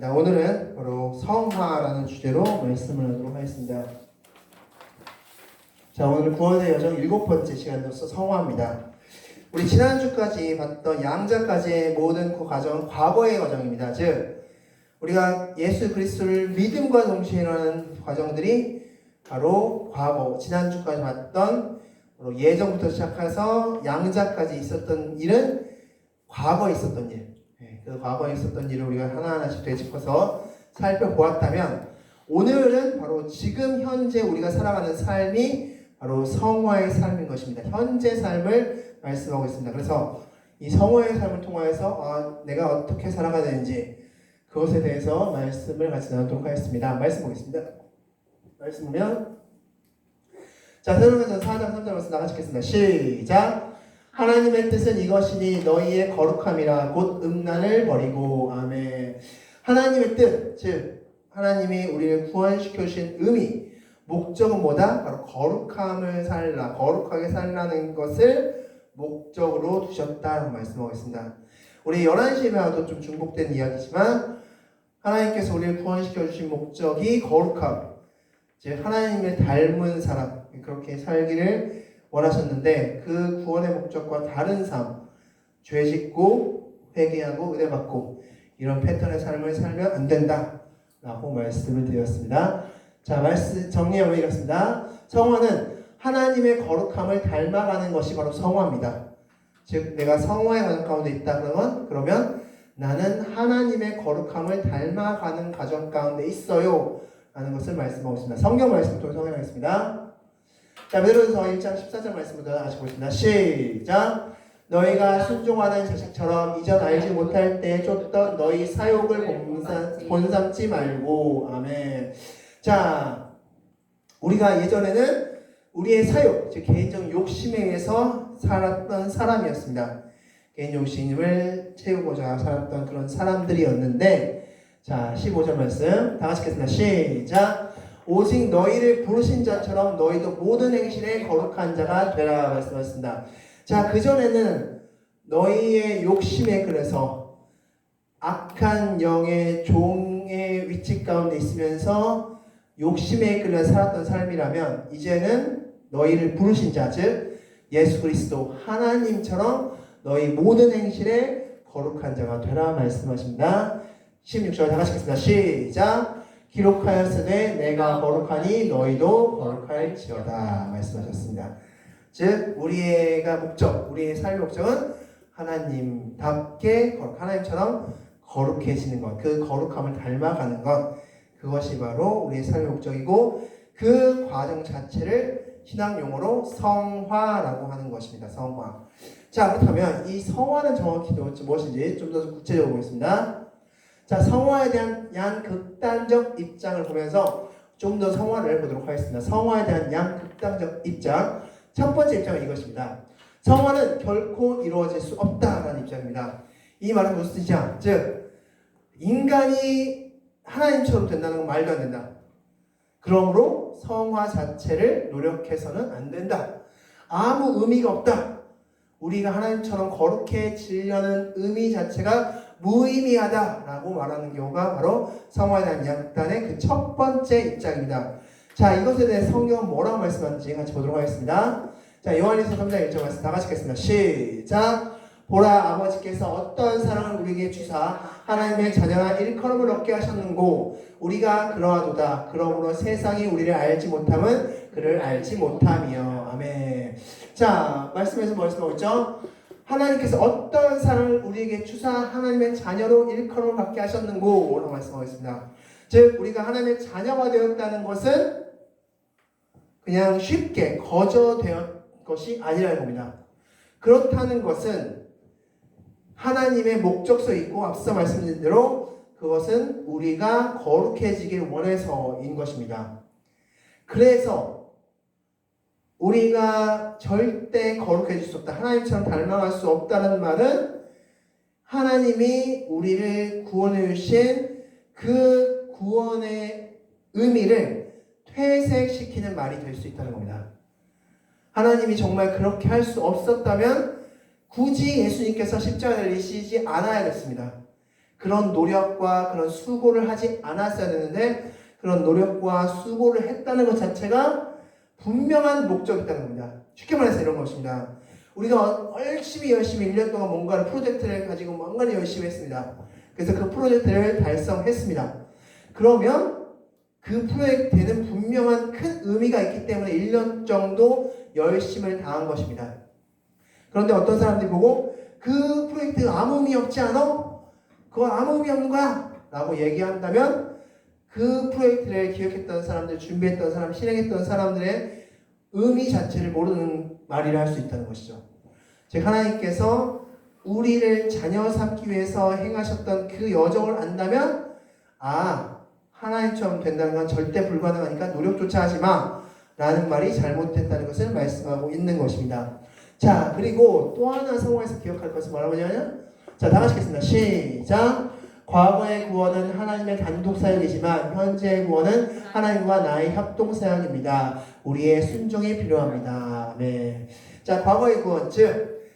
자, 오늘은 바로 성화라는 주제로 말씀을 하도록 하겠습니다. 자, 오늘 구원의 여정 일곱 번째 시간으로서 성화입니다. 우리 지난주까지 봤던 양자까지의 모든 그 과정은 과거의 과정입니다. 즉, 우리가 예수 그리스도를 믿음과 동시에 일어나는 과정들이 바로 과거, 지난주까지 봤던 바로 예정부터 시작해서 양자까지 있었던 일은 과거에 있었던 일. 예, 그 과거에 있었던 일을 우리가 하나하나씩 되짚어서 살펴보았다면 오늘은 바로 지금 현재 우리가 살아가는 삶이 바로 성화의 삶인 것입니다. 현재 삶을 말씀하고 있습니다. 그래서 이 성화의 삶을 통하여서 아, 내가 어떻게 살아가야 되는지 그것에 대해서 말씀을 같이 나누도록 하겠습니다. 말씀 보겠습니다. 말씀 보면 자, 새로운 4장 3절 말씀 나같이 읽겠습니다. 시작! 하나님의 뜻은 이것이니 너희의 거룩함이라 곧 음란을 버리고 아멘. 하나님의 뜻, 즉 하나님이 우리를 구원시켜 주신 의미, 목적은 뭐다? 바로 거룩함을 살라, 거룩하게 살라는 것을 목적으로 두셨다라고 말씀하고 있습니다. 우리 11시에 봐도 좀 중복된 이야기지만 하나님께서 우리를 구원시켜 주신 목적이 거룩함, 즉 하나님을 닮은 사람 그렇게 살기를 원하셨는데 그 구원의 목적과 다른 삶, 죄 짓고 회개하고 은혜 받고 이런 패턴의 삶을 살면 안 된다 라고 말씀을 드렸습니다. 자, 말씀 정리하면 이렇습니다. 성화는 하나님의 거룩함을 닮아가는 것이 바로 성화입니다. 즉 내가 성화의 가운데 있다 그러면 그러면 나는 하나님의 거룩함을 닮아가는 과정 가운데 있어요. 라는 것을 말씀하고 있습니다. 성경 말씀 통해 성행하겠습니다. 자, 베드로서 1장 14절 말씀부터 다시 보겠습니다. 시작. 너희가 순종하는 자식처럼 이전 알지 못할 때 쫓던 너희 사욕을 본삼, 본삼지 말고 아멘. 자, 우리가 예전에는 우리의 사욕, 즉 개인적 욕심에 의해서 살았던 사람이었습니다. 개인 욕심을 채우고자 살았던 그런 사람들이었는데, 자, 15절 말씀 다 같이 읽겠습니다. 시작. 오직 너희를 부르신 자처럼 너희도 모든 행실에 거룩한 자가 되라 말씀하셨습니다. 자, 그전에는 너희의 욕심에 그래서 악한 영의 종의 위치 가운데 있으면서 욕심에 끌려 살았던 삶이라면 이제는 너희를 부르신 자, 즉 예수 그리스도 하나님처럼 너희 모든 행실에 거룩한 자가 되라 말씀하십니다. 16절 다 같이 읽겠습니다. 시작. 기록하였으되 내가 거룩하니 너희도 거룩할지어다 말씀하셨습니다. 즉 우리가 목적, 우리의 삶의 목적은 하나님답게 하나님처럼 거룩해지는 것, 그 거룩함을 닮아가는 것, 그것이 바로 우리의 삶의 목적이고 그 과정 자체를 신앙 용어로 성화라고 하는 것입니다. 성화. 자 그렇다면 이 성화는 정확히 무엇인지 좀 더 구체적으로 보겠습니다. 자 성화에 대한 양 극단적 입장을 보면서 좀 더 성화를 보도록 하겠습니다. 성화에 대한 양 극단적 입장. 첫 번째 입장은 이것입니다. 성화는 결코 이루어질 수 없다라는 입장입니다. 이 말은 무슨 뜻이냐? 즉 인간이 하나님처럼 된다는 건 말도 안 된다. 그러므로 성화 자체를 노력해서는 안 된다. 아무 의미가 없다. 우리가 하나님처럼 거룩해지려는 의미 자체가 무의미하다라고 말하는 경우가 바로 대한 양단의 그 첫 번째 입장입니다. 자, 이것에 대해 성경은 뭐라고 말씀하는지 같이 보도록 하겠습니다. 자, 요한일서 3장 1절 말씀 다 같이 읽겠습니다. 시작! 보라 아버지께서 어떤 사랑을 우리에게 주사 하나님의 자녀가 일컬음을 얻게 하셨는고 우리가 그러하도다 그러므로 세상이 우리를 알지 못함은 그를 알지 못함이요 아멘 자 말씀에서 말씀하고 있죠 하나님께서 어떤 사랑을 우리에게 주사 하나님의 자녀로 일컬음을 받게 하셨는고 라고 말씀하고 있습니다 즉 우리가 하나님의 자녀가 되었다는 것은 그냥 쉽게 거저되었 것이 아니라는 겁니다 그렇다는 것은 하나님의 목적서 있고 앞서 말씀드린 대로 그것은 우리가 거룩해지길 원해서인 것입니다. 그래서 우리가 절대 거룩해질 수 없다. 하나님처럼 닮아갈 수 없다는 말은 하나님이 우리를 구원해 주신 그 구원의 의미를 퇴색시키는 말이 될 수 있다는 겁니다. 하나님이 정말 그렇게 할 수 없었다면 굳이 예수님께서 십자가를 지시지 않아야겠습니다. 그런 노력과 그런 수고를 하지 않았어야 되는데 그런 노력과 수고를 했다는 것 자체가 분명한 목적이 있다는 겁니다. 쉽게 말해서 이런 것입니다. 우리가 열심히 열심히 1년 동안 뭔가를 프로젝트를 가지고 뭔가를 열심히 했습니다. 그래서 그 프로젝트를 달성했습니다. 그러면 그 프로젝트에는 분명한 큰 의미가 있기 때문에 1년 정도 열심을 다한 것입니다. 그런데 어떤 사람들이 보고 그 프로젝트 아무 의미 없지 않아? 그건 아무 의미 없는 거야? 라고 얘기한다면 그 프로젝트를 기획했던 사람들, 준비했던 사람, 실행했던 사람들의 의미 자체를 모르는 말이라 할 수 있다는 것이죠. 즉 하나님께서 우리를 자녀 삼기 위해서 행하셨던 그 여정을 안다면 아 하나님처럼 된다는 건 절대 불가능하니까 노력조차 하지 마 라는 말이 잘못됐다는 것을 말씀하고 있는 것입니다. 자 그리고 또 하나 성경에서 기억할 것은 뭐라고 하냐면 자다 같이 읽겠습니다. 시작 과거의 구원은 하나님의 단독 사역이지만 현재의 구원은 하나님과 나의 협동 사역입니다. 우리의 순종이 필요합니다. 네. 자, 과거의 구원, 즉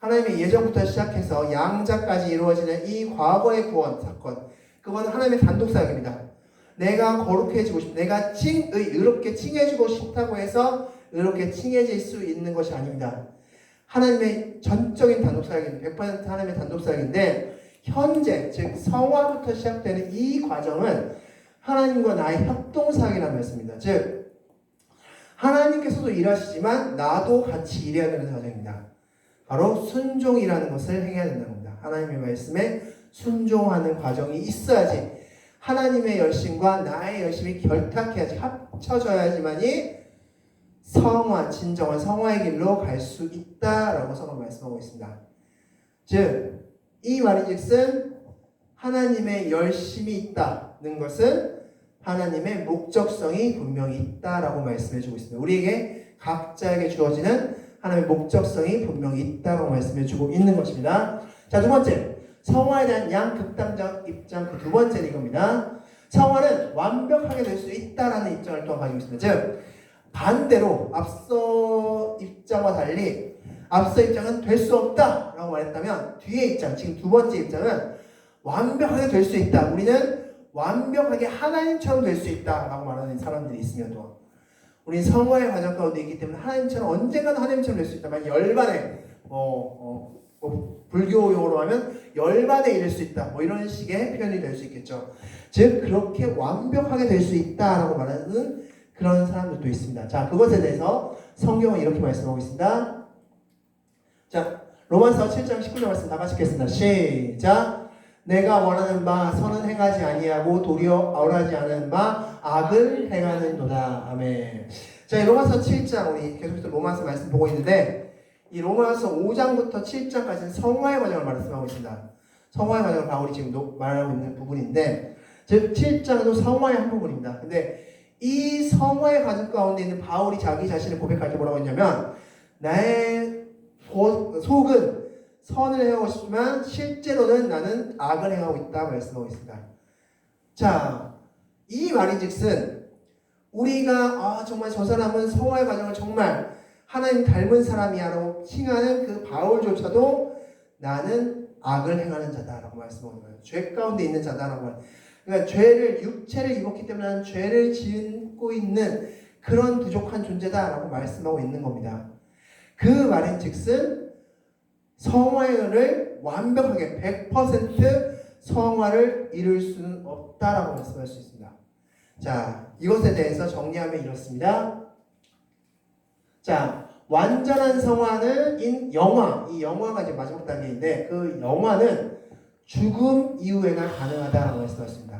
하나님의 예정부터 시작해서 양자까지 이루어지는 이 과거의 구원 사건, 그건 하나님의 단독 사역입니다. 내가 거룩해지고 싶, 내가 칭, 의, 의롭게 칭해지고 싶다고 해서 의롭게 칭해질 수 있는 것이 아닙니다. 하나님의 전적인 단독 사역입니다. 100% 하나님의 단독 사역인데 현재 즉 성화부터 시작되는 이 과정은 하나님과 나의 협동 사역이라는 말씀입니다. 즉 하나님께서도 일하시지만 나도 같이 일해야 되는 과정입니다. 바로 순종이라는 것을 행해야 된다는 겁니다. 하나님의 말씀에 순종하는 과정이 있어야지 하나님의 열심과 나의 열심이 결탁해야지 합쳐져야지만이 성화 진정한 성화의 길로 갈 수 있다라고 성경 말씀하고 있습니다. 즉 이 말인즉슨 하나님의 열심이 있다는 것은 하나님의 목적성이 분명히 있다라고 말씀해주고 있습니다. 우리에게 각자에게 주어지는 하나님의 목적성이 분명히 있다고 말씀해주고 있는 것입니다. 자, 두 번째. 성화에 대한 양극단적 입장 그 두 번째는 이겁니다. 성화는 완벽하게 될 수 있다라는 입장을 또 가지고 있습니다. 즉, 반대로 앞서 입장과 달리 앞서 입장은 될 수 없다 라고 말했다면 뒤에 입장, 지금 두 번째 입장은 완벽하게 될 수 있다. 우리는 완벽하게 하나님처럼 될 수 있다 라고 말하는 사람들이 있으면 또 우리 성화의 과정 가운데 있기 때문에 하나님처럼 언젠가는 하나님처럼 될 수 있다. 만 열반에 뭐, 어, 뭐 불교 용어로 하면 열반에 이를 수 있다. 뭐 이런 식의 표현이 될 수 있겠죠. 즉 그렇게 완벽하게 될 수 있다라고 말하는 그런 사람들도 있습니다. 자 그것에 대해서 성경은 이렇게 말씀하고 있습니다. 자 로마서 7장 19절 말씀 다 같이 읽겠습니다. 시작. 내가 원하는 바 선은 행하지 아니하고 도리어 어하지 않은 바 악을 행하는도다. 아멘. 자, 이 로마서 7장 우리 계속해서 로마서 말씀 보고 있는데 이 로마서 5장부터 7장까지는 성화의 과정을 말씀하고 있습니다. 성화의 과정을 바울이 지금 말하고 있는 부분인데 즉 7장도 성화의 한 부분입니다. 근데 이 성화의 과정 가운데 있는 바울이 자기 자신을 고백할 때 뭐라고 했냐면 나의 속은 선을 행하고 싶지만 실제로는 나는 악을 행하고 있다 말씀하고 있습니다. 자, 이 말인즉슨 우리가 아 정말 저 사람은 성화의 과정을 정말 하나님 닮은 사람이야라고 칭하는 그 바울조차도 나는 악을 행하는 자다라고 말씀하는 거예요. 죄 가운데 있는 자다라고 말. 그러니까 죄를 육체를 입었기 때문에 죄를 짓고 있는 그런 부족한 존재다라고 말씀하고 있는 겁니다. 그 말인즉슨 성화를 완벽하게 100% 성화를 이룰 수는 없다라고 말씀할 수 있습니다. 자, 이것에 대해서 정리하면 이렇습니다. 자, 완전한 성화는 인 영화, 이 영화가 이제 마지막 단계인데 그 영화는 죽음 이후에나 가능하다라고 말씀하셨습니다.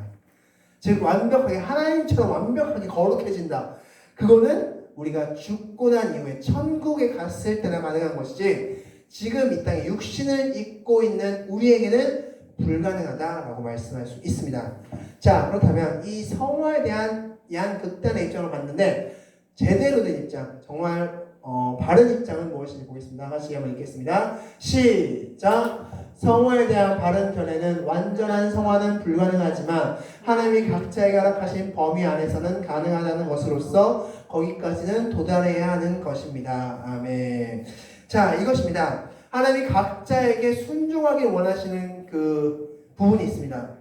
즉 완벽하게 하나님처럼 완벽하게 거룩해진다. 그거는 우리가 죽고 난 이후에 천국에 갔을 때나 가능한 것이지 지금 이 땅에 육신을 입고 있는 우리에게는 불가능하다라고 말씀할 수 있습니다. 자, 그렇다면 이 성화에 대한 양극단의 입장을 봤는데 제대로 된 입장, 정말 어, 바른 입장은 무엇인지 보겠습니다. 같이 한번 읽겠습니다. 시작. 성화에 대한 바른 견해는 완전한 성화는 불가능하지만 하나님이 각자에게 허락하신 범위 안에서는 가능하다는 것으로서 거기까지는 도달해야 하는 것입니다. 아멘. 자, 이것입니다. 하나님이 각자에게 순종하길 원하시는 그 부분이 있습니다.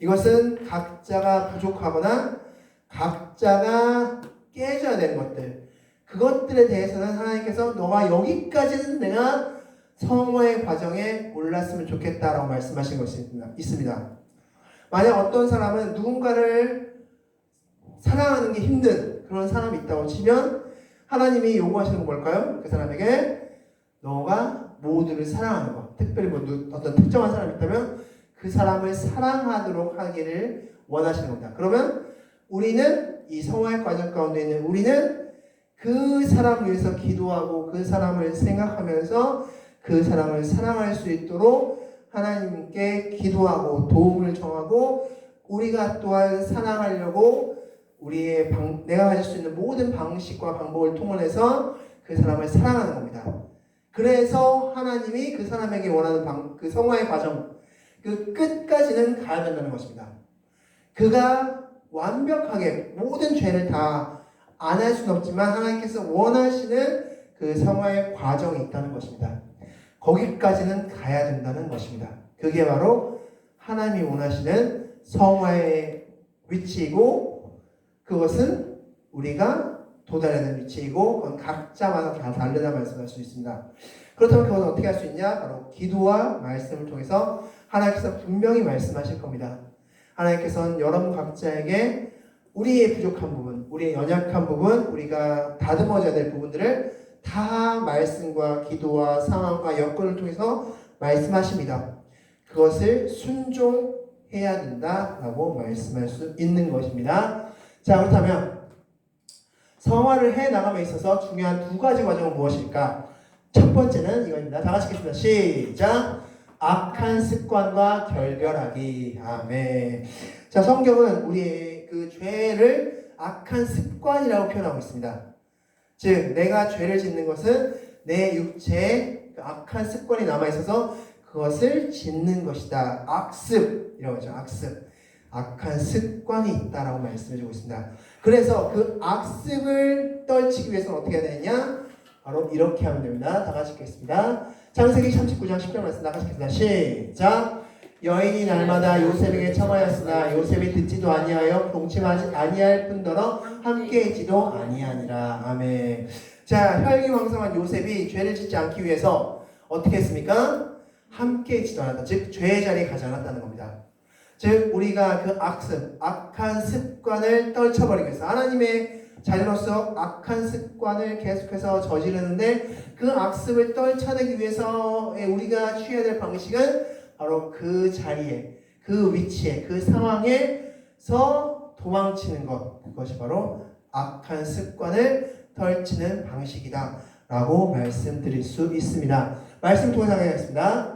이것은 각자가 부족하거나 각자가 깨져야 되는 것들. 그것들에 대해서는 하나님께서 너가 여기까지는 내가 성화의 과정에 올랐으면 좋겠다라고 말씀하신 것이 있습니다. 만약 어떤 사람은 누군가를 사랑하는 게 힘든 그런 사람이 있다고 치면 하나님이 요구하시는 건 뭘까요? 그 사람에게 너가 모두를 사랑하는 것. 특별히 뭐 누- 어떤 특정한 사람이 있다면 그 사람을 사랑하도록 하기를 원하시는 겁니다. 그러면 우리는 이 성화의 과정 가운데 있는 우리는 그 사람을 위해서 기도하고 그 사람을 생각하면서 그 사람을 사랑할 수 있도록 하나님께 기도하고 도움을 청하고 우리가 또한 사랑하려고 우리의 방, 내가 가질 수 있는 모든 방식과 방법을 통해서 그 사람을 사랑하는 겁니다. 그래서 하나님이 그 사람에게 원하는 방, 그 성화의 과정, 그 끝까지는 가야 된다는 것입니다. 그가 완벽하게 모든 죄를 다 안 할 수는 없지만 하나님께서 원하시는 그 성화의 과정이 있다는 것입니다. 거기까지는 가야 된다는 것입니다. 그게 바로 하나님이 원하시는 성화의 위치이고 그것은 우리가 도달해야 되는 위치이고 그건 각자마다 다 다르다 말씀할 수 있습니다. 그렇다면 그것은 어떻게 할 수 있냐? 바로 기도와 말씀을 통해서 하나님께서 분명히 말씀하실 겁니다. 하나님께서는 여러분 각자에게 우리의 부족한 부분, 우리의 연약한 부분, 우리가 다듬어져야 될 부분들을 다 말씀과 기도와 상황과 여건을 통해서 말씀하십니다. 그것을 순종해야 된다라고 말씀할 수 있는 것입니다. 자, 그렇다면 성화를 해 나감에 있어서 중요한 두 가지 과정은 무엇일까? 첫 번째는 이거입니다. 다 같이 읽겠습니다. 시작. 악한 습관과 결별하기. 아멘. 자, 성경은 우리의 그 죄를 악한 습관이라고 표현하고 있습니다. 즉, 내가 죄를 짓는 것은 내 육체에 그 악한 습관이 남아 있어서 그것을 짓는 것이다. 악습이라고 하죠. 악습. 악한 습관이 있다라고 말씀해주고 있습니다. 그래서 그 악습을 떨치기 위해서는 어떻게 해야 되느냐? 바로 이렇게 하면 됩니다. 다 같이 읽겠습니다. 창세기 39장 10절 말씀 다 같이 읽겠습니다. 시작. 여인이 날마다 요셉에게 청하였으나 요셉이 듣지도 아니하여 동침하지 아니할 뿐더러 함께 있지도 아니하니라. 아멘. 자, 혈기왕성한 요셉이 죄를 짓지 않기 위해서 어떻게 했습니까? 함께 있지도 않았다. 즉 죄의 자리에 가지 않았다는 겁니다. 즉 우리가 그 악습, 악한 습관을 떨쳐버리기 위해서 하나님의 자녀로서 악한 습관을 계속해서 저지르는데 그 악습을 떨쳐내기 위해서 우리가 취해야 될 방식은 바로 그 자리에, 그 위치에, 그 상황에서 도망치는 것. 그것이 바로 악한 습관을 떨치는 방식이다. 라고 말씀드릴 수 있습니다. 말씀 통해서 하겠습니다.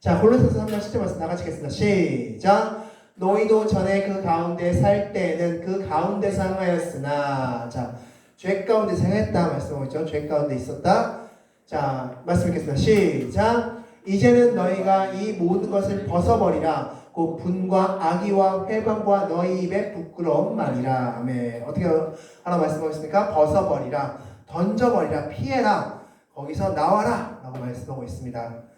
자, 골로새서 3장 10절 말씀 나같이 읽겠습니다. 시작. 너희도 전에 그 가운데 살 때에는 그 가운데 상하였으나 자, 죄 가운데 생했다 말씀하고 있죠. 죄 가운데 있었다. 자, 말씀 읽겠습니다. 시작. 이제는 너희가 이 모든 것을 벗어버리라. 곧 분과 악의와 회방과 너희 입에 부끄러운 말이라. 아멘. 어떻게 하나 말씀하고 있습니까? 벗어버리라. 던져버리라. 피해라. 거기서 나와라. 라고 말씀하고 있습니다.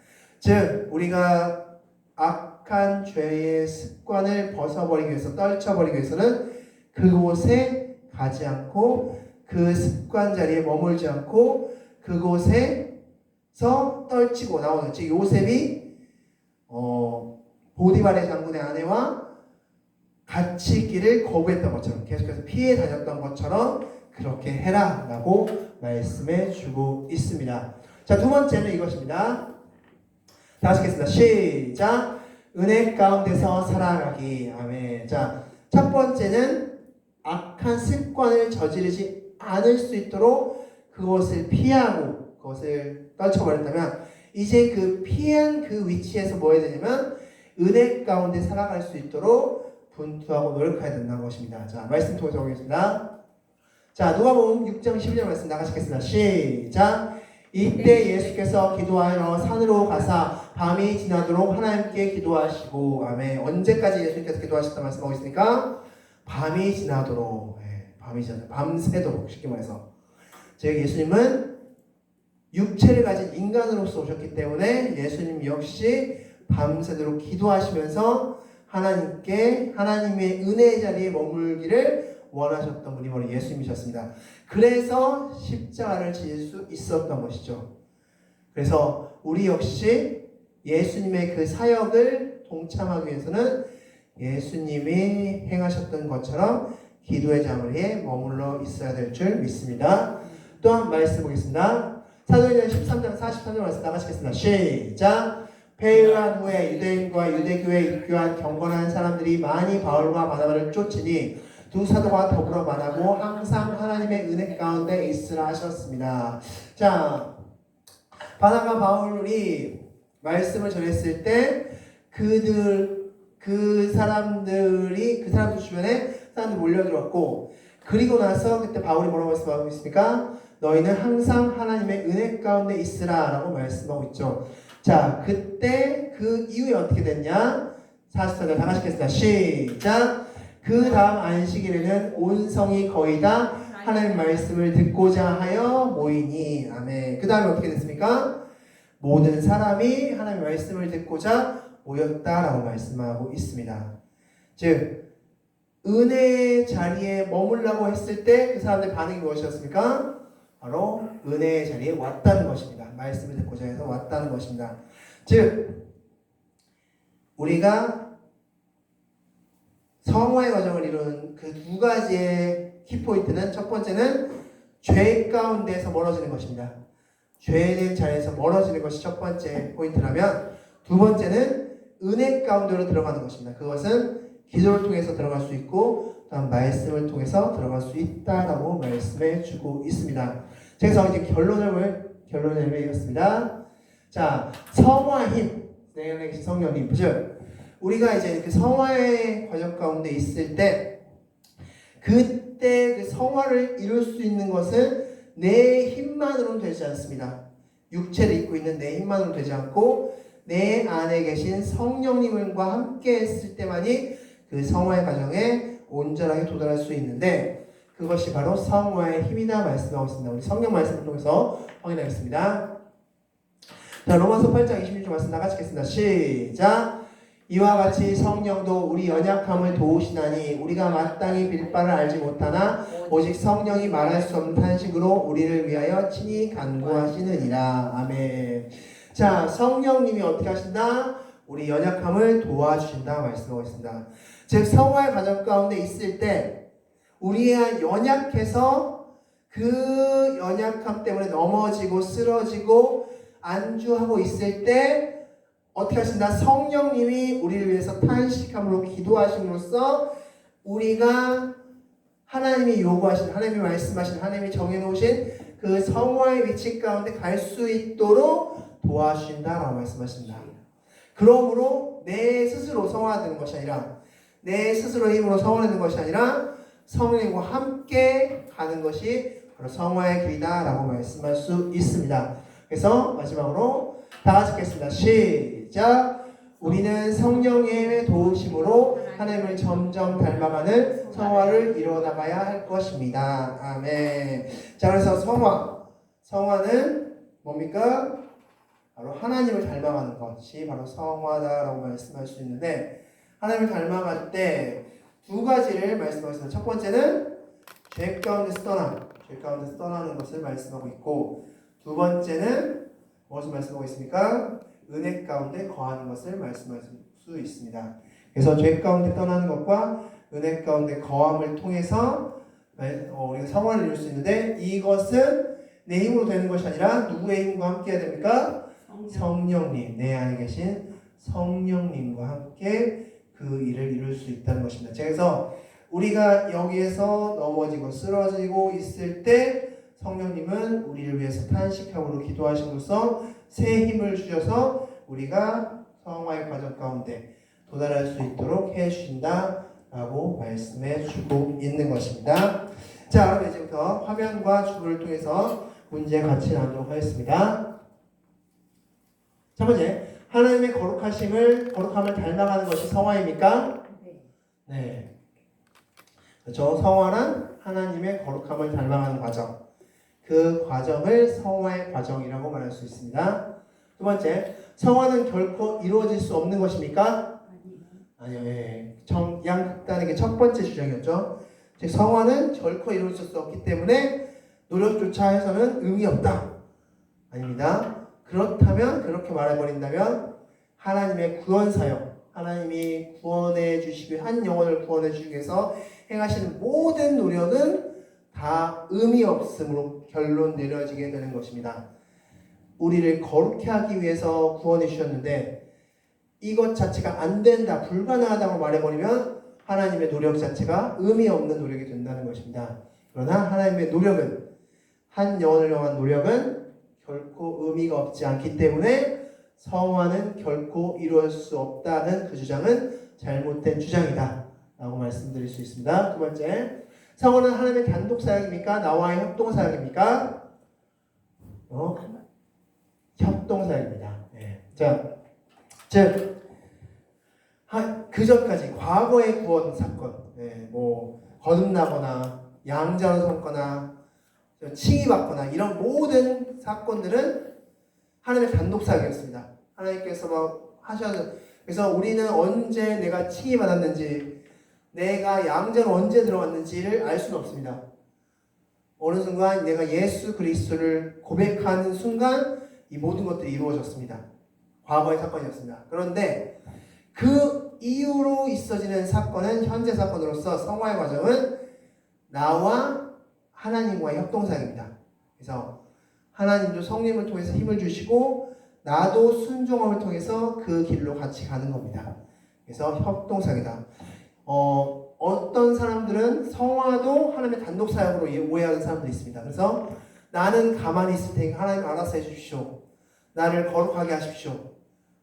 즉 우리가 악한 죄의 습관을 벗어버리기 위해서 떨쳐버리기 위해서는 그곳에 가지 않고 그 습관 자리에 머물지 않고 그곳에서 떨치고 나오는 즉 요셉이 어, 보디발의 장군의 아내와 같이 있기를 거부했던 것처럼 계속해서 피해 다녔던 것처럼 그렇게 해라 라고 말씀해 주고 있습니다. 자 두 번째는 이것입니다. 다시 읽겠습니다. 시작. 은혜 가운데서 살아가기. 아멘. 자, 첫 번째는 악한 습관을 저지르지 않을 수 있도록 그것을 피하고 그것을 떨쳐버렸다면 이제 그 피한 그 위치에서 뭐 해야 되냐면 은혜 가운데 살아갈 수 있도록 분투하고 노력해야 된다는 것입니다. 자, 말씀 통해서 보겠습니다. 자, 누가복음 6장 12절 말씀 나가시겠습니다. 시작. 이때 예수께서 기도하여 산으로 가사 밤이 지나도록 하나님께 기도하시고 아멘. 언제까지 예수님께서 기도하셨다 말씀하고 있습니까? 밤이 지나도록 예, 밤이 지나 밤새도록 쉽게 말해서 즉 예수님은 육체를 가진 인간으로서 오셨기 때문에 예수님 역시 밤새도록 기도하시면서 하나님께 하나님의 은혜의 자리에 머물기를 원하셨던 분이 바로 예수님이셨습니다. 그래서 십자가를 지을 수 있었던 것이죠. 그래서 우리 역시 예수님의 그 사역을 동참하기 위해서는 예수님이 행하셨던 것처럼 기도의 자리에 머물러 있어야 될 줄 믿습니다. 또한 말씀 보겠습니다. 사도행전 13장 43절 말씀 나가시겠습니다. 시작. 폐유한 후에 유대인과 유대교에 입교한 경건한 사람들이 많이 바울과 바나바를 쫓으니 두 사도가 더불어 말하고 항상 하나님의 은혜 가운데 있으라 하셨습니다. 자, 바나바 바울이 말씀을 전했을 때 그들 그 사람들이 그 사람들 주변에 사람들이 몰려들었고 그리고 나서 그때 바울이 뭐라고 말씀하고 있습니까? 너희는 항상 하나님의 은혜 가운데 있으라라고 말씀하고 있죠. 자, 그때 그 이후에 어떻게 됐냐? 44절 다 같이 읽겠습니다. 시작. 그 다음 안식일에는 온 성이 거의 다 하나님 말씀을 듣고자 하여 모이니 아멘. 그 다음에 어떻게 됐습니까? 모든 사람이 하나님의 말씀을 듣고자 모였다라고 말씀하고 있습니다. 즉 은혜의 자리에 머물라고 했을 때 그 사람들의 반응이 무엇이었습니까? 바로 은혜의 자리에 왔다는 것입니다. 말씀을 듣고자 해서 왔다는 것입니다. 즉 우리가 성화의 과정을 이루는 그두 가지의 키포인트는 첫 번째는 죄 가운데서 멀어지는 것입니다. 죄의 자리에서 멀어지는 것이 첫 번째 포인트라면 두 번째는 은혜 가운데로 들어가는 것입니다. 그것은 기도를 통해서 들어갈 수 있고 또한 말씀을 통해서 들어갈 수 있다라고 말씀해 주고 있습니다. 그래서 이제 결론을 결론을 내리겠습니다. 자, 성화 힘 내용에 계신 성령님, 즉 우리가 이제 그 성화의 과정 가운데 있을 때 그때 그 성화를 이룰 수 있는 것은 내 힘만으로는 되지 않습니다. 육체를 입고 있는 내 힘만으로 되지 않고 내 안에 계신 성령님과 함께 했을 때만이 그 성화의 과정에 온전하게 도달할 수 있는데 그것이 바로 성화의 힘이다 말씀하고 있습니다. 우리 성경 말씀을 통해서 확인하겠습니다. 자, 로마서 8장 26절 말씀 나같이 읽겠습니다. 시작. 이와 같이 성령도 우리 연약함을 도우시나니 우리가 마땅히 빌 바를 알지 못하나 오직 성령이 말할 수 없는 탄식으로 우리를 위하여 친히 간구하시느니라. 아멘. 자, 성령님이 어떻게 하신다? 우리 연약함을 도와주신다 말씀하고 있습니다. 즉 성화의 과정 가운데 있을 때 우리가 연약해서 그 연약함 때문에 넘어지고 쓰러지고 안주하고 있을 때 어떻게 하신다? 성령님이 우리를 위해서 탄식함으로 기도하심으로써 우리가 하나님이 요구하신 하나님이 말씀하신 하나님이 정해놓으신 그 성화의 위치 가운데 갈 수 있도록 도와주신다라고 말씀하십니다. 그러므로 내 스스로 성화되는 것이 아니라 내 스스로의 힘으로 성화되는 것이 아니라 성령과 함께 가는 것이 바로 성화의 길이다라고 말씀할 수 있습니다. 그래서 마지막으로 다 같이 읽겠습니다. 시 작. 우리는 성령의 도우심으로 하나님을 점점 닮아가는 성화를 이뤄나가야 할 것입니다. 아멘. 자, 그래서 성화. 성화는 뭡니까? 바로 하나님을 닮아가는 것이 바로 성화다라고 말씀할 수 있는데, 하나님을 닮아갈 때 두 가지를 말씀하셨습니다. 첫 번째는 죄 가운데서 떠남, 죄 가운데서 떠나는 것을 말씀하고 있고, 두 번째는 무엇을 말씀하고 있습니까? 은혜 가운데 거하는 것을 말씀할 수 있습니다. 그래서 죄 가운데 떠나는 것과 은혜 가운데 거함을 통해서 어, 우리가 성화를 이룰 수 있는데 이것은 내 힘으로 되는 것이 아니라 누구의 힘과 함께 해야 됩니까? 성령님, 내 안에 계신 성령님과 함께 그 일을 이룰 수 있다는 것입니다. 그래서 우리가 여기에서 넘어지고 쓰러지고 있을 때 성령님은 우리를 위해서 탄식함으로 기도하심으로써 새 힘을 주셔서 우리가 성화의 과정 가운데 도달할 수 있도록 해 주신다라고 말씀해 주고 있는 것입니다. 자, 그럼 이제부터 화면과 주부를 통해서 문제 같이 나누도록 하겠습니다. 첫 번째, 하나님의 거룩하심을 거룩함을 닮아가는 것이 성화입니까? 네. 그렇죠. 성화는 하나님의 거룩함을 닮아가는 과정. 그 과정을 성화의 과정이라고 말할 수 있습니다. 두 번째, 성화는 결코 이루어질 수 없는 것입니까? 아니요, 예. 정, 양극단에게 첫 번째 주장이었죠. 즉, 성화는 결코 이루어질 수 없기 때문에 노력조차 해서는 의미 없다. 아닙니다. 그렇다면, 그렇게 말해버린다면, 하나님의 구원 사역, 하나님이 구원해 주시기, 한 영혼을 구원해 주시기 위해서 행하시는 모든 노력은 다 의미 없음으로 결론 내려지게 되는 것입니다. 우리를 거룩해 하기 위해서 구원해 주셨는데 이것 자체가 안 된다, 불가능하다고 말해버리면 하나님의 노력 자체가 의미 없는 노력이 된다는 것입니다. 그러나 하나님의 노력은 한 영혼을 향한 노력은 결코 의미가 없지 않기 때문에 성화는 결코 이루어질 수 없다는 그 주장은 잘못된 주장이다. 라고 말씀드릴 수 있습니다. 두 번째, 성화는 하나님의 단독 사역입니까? 나와의 협동 사역입니까? 어? 협동 사역입니다. 네. 자, 즉, 하- 그 전까지 과거의 구원 사건, 네, 뭐 거듭나거나 양자로 삼거나 칭의받거나 이런 모든 사건들은 하나님의 단독 사역이었습니다. 하나님께서 막 하셔서 그래서 우리는 언제 내가 칭의받았는지 내가 양자로 언제 들어갔는지를 알 수는 없습니다. 어느 순간 내가 예수 그리스도를 고백하는 순간 이 모든 것들이 이루어졌습니다. 과거의 사건이었습니다. 그런데 그 이후로 있어지는 사건은 현재 사건으로서 성화의 과정은 나와 하나님과의 협동사입니다. 그래서 하나님도 성령을 통해서 힘을 주시고 나도 순종함을 통해서 그 길로 같이 가는 겁니다. 그래서 협동사이다. 어, 어떤 사람들은 성화도 하나님의 단독 사역으로 오해하는 사람도 있습니다. 그래서 나는 가만히 있을 테니 하나님 알아서 해주십시오. 나를 거룩하게 하십시오.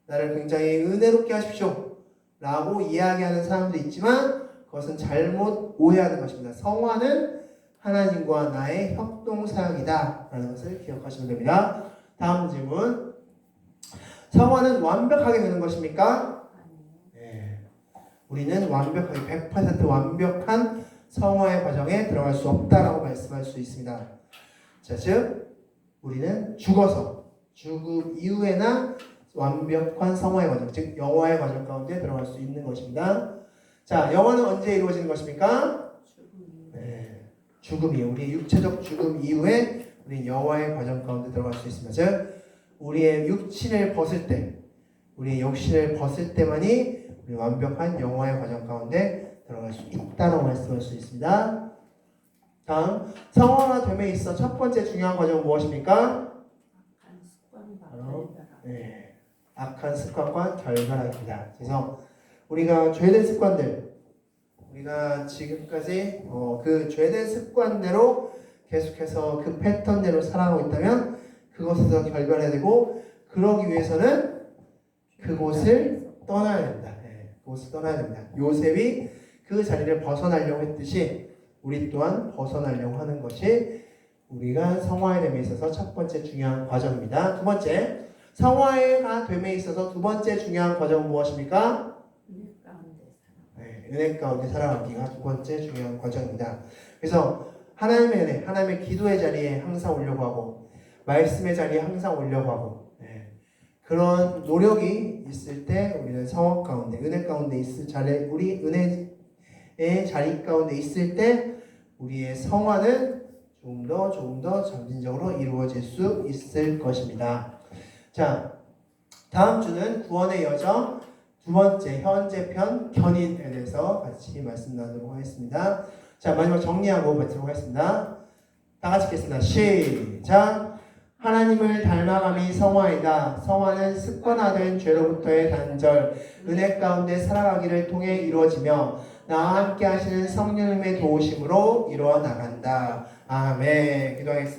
나를 굉장히 은혜롭게 하십시오. 라고 이야기하는 사람도 있지만 그것은 잘못 오해하는 것입니다. 성화는 하나님과 나의 협동 사역이다. 라는 것을 기억하시면 됩니다. 다음 질문. 성화는 완벽하게 되는 것입니까? 네. 우리는 완벽하게 100% 완벽한 성화의 과정에 들어갈 수 없다라고 말씀할 수 있습니다. 자, 즉 우리는 죽어서 죽음 이후에나 완벽한 성화의 과정, 즉 영화의 과정 가운데 들어갈 수 있는 것입니다. 자, 영화는 언제 이루어지는 것입니까? 네, 죽음이 우리의 육체적 죽음 이후에 우리 영화의 과정 가운데 들어갈 수 있습니다. 즉 우리의 육신을 벗을 때, 우리의 육신을 벗을 때만이 완벽한 영화의 과정 가운데 들어갈 수 있다고 말씀할 수 있습니다. 다음 성화가 됨에 있어 첫 번째 중요한 과정은 무엇입니까? 네, 악한 습관과 결과입니다. 그래서 우리가 죄된 습관들, 우리가 지금까지 어, 그 죄된 습관대로 계속해서 그 패턴대로 살아가고 있다면 그것에서 결별해야 되고 그러기 위해서는 그곳을 떠나야 됩니다. 네, 그곳을 떠나야 됩니다. 요셉이 그 자리를 벗어나려고 했듯이 우리 또한 벗어나려고 하는 것이 우리가 성화의 됨에 있어서 첫 번째 중요한 과정입니다. 두 번째, 성화가 됨에 있어서 두 번째 중요한 과정은 무엇입니까? 네, 은혜 가운데 살아가기가 두 번째 중요한 과정입니다. 그래서 하나님의 은혜, 하나님의 기도의 자리에 항상 오려고 하고 말씀의 자리에 항상 오려고 하고 네, 그런 노력이 있을 때 우리는 성화 가운데, 은혜 가운데 있을 자리, 우리 은혜의 자리 가운데 있을 때 우리의 성화는 조금 더 조금 더 점진적으로 이루어질 수 있을 것입니다. 자, 다음 주는 구원의 여정 두 번째 현재 편 견인에 대해서 같이 말씀 나누도록 하겠습니다. 자, 마지막 정리하고 마치도록 하겠습니다. 다 같이 읽겠습니다. 시작. 하나님을 닮아감이 성화이다. 성화는 습관화된 죄로부터의 단절, 은혜 가운데 살아가기를 통해 이루어지며 나와 함께 하시는 성령님의 도우심으로 이루어 나간다. 아멘. 기도하겠습니다.